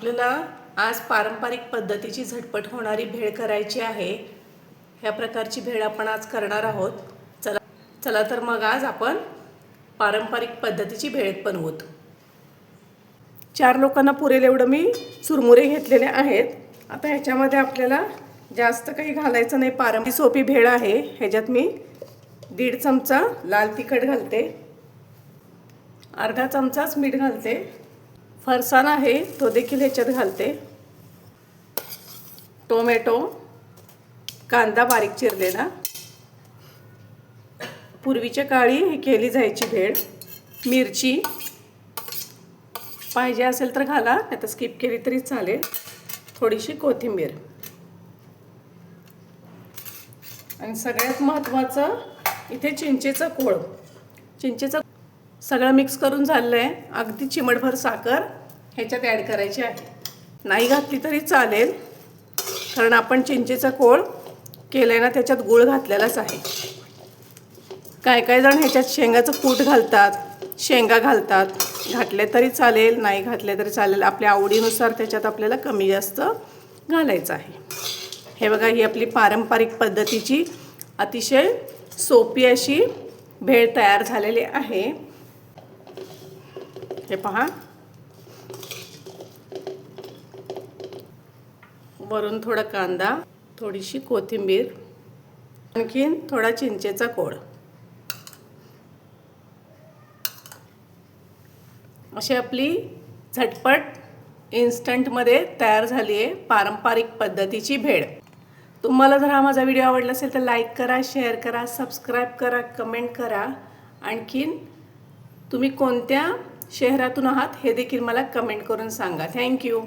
आपल्याला आज पारंपरिक पद्धतीची झटपट होणारी भेळ करायची आहे. ह्या प्रकारची भेळ आपण आज करणार आहोत. चला चला तर मग आज आपण पारंपरिक पद्धतीची भेळ बनवूत. चार लोकांना पुरेल एवढं मी चुरमुरे घेतलेले आहेत. आता ह्याच्यामध्ये आपल्याला जास्त काही घालायचं नाही. पारंपरिक सोपी भेळ आहे. ह्याच्यात मी दीड चमचा लाल तिखट घालते. अर्धा चमचाच मीठ घालते. फरसाण आहे तो देखील ह्याच्यात घालते. टोमॅटो कांदा बारीक चिरलेला. पूर्वीच्या काळी ही केली जायची भेळ. मिरची. पाहिजे असेल तर घाला नाही तर स्किप केली तरी चालेल. थोडीशी कोथिंबीर. आणि सगळ्यात महत्त्वाचं इथे चिंचेचं कोळ. चिंचेचं सगळं मिक्स करून झालेलं आहे अगदी चिमटभर साखर ह्याच्यात ॲड करायची आहे. नाही घातली तरी चालेल कारण आपण चिंचेचा कोळ केलं आहे ना त्याच्यात गूळ घातलेलाच आहे. काय काय जण ह्याच्यात शेंगाचं कूट घालतात शेंगा घालतात. घातले तरी चालेल नाही घातले तरी चालेल. आपल्या आवडीनुसार त्याच्यात आपल्याला कमी जास्त घालायचं आहे. हे बघा ही आपली पारंपरिक पद्धतीची अतिशय सोपी अशी भेळ तयार झालेली आहे. हे पहा. वरून थोडा कांदा थोडीशी कोथिंबीर आणखीन थोडा चिंचेचा कोळ अशी आपली झटपट इन्स्टंटमध्ये तयार झाली आहे पारंपरिक पद्धतीची भेळ. तुम्हाला जर हा माझा व्हिडिओ आवडला असेल तर लाईक करा शेअर करा सबस्क्राईब करा कमेंट करा. आणखीन तुम्ही कोणत्या शहरातून आहात हे देखील मला कमेंट करून सांगा. थँक्यू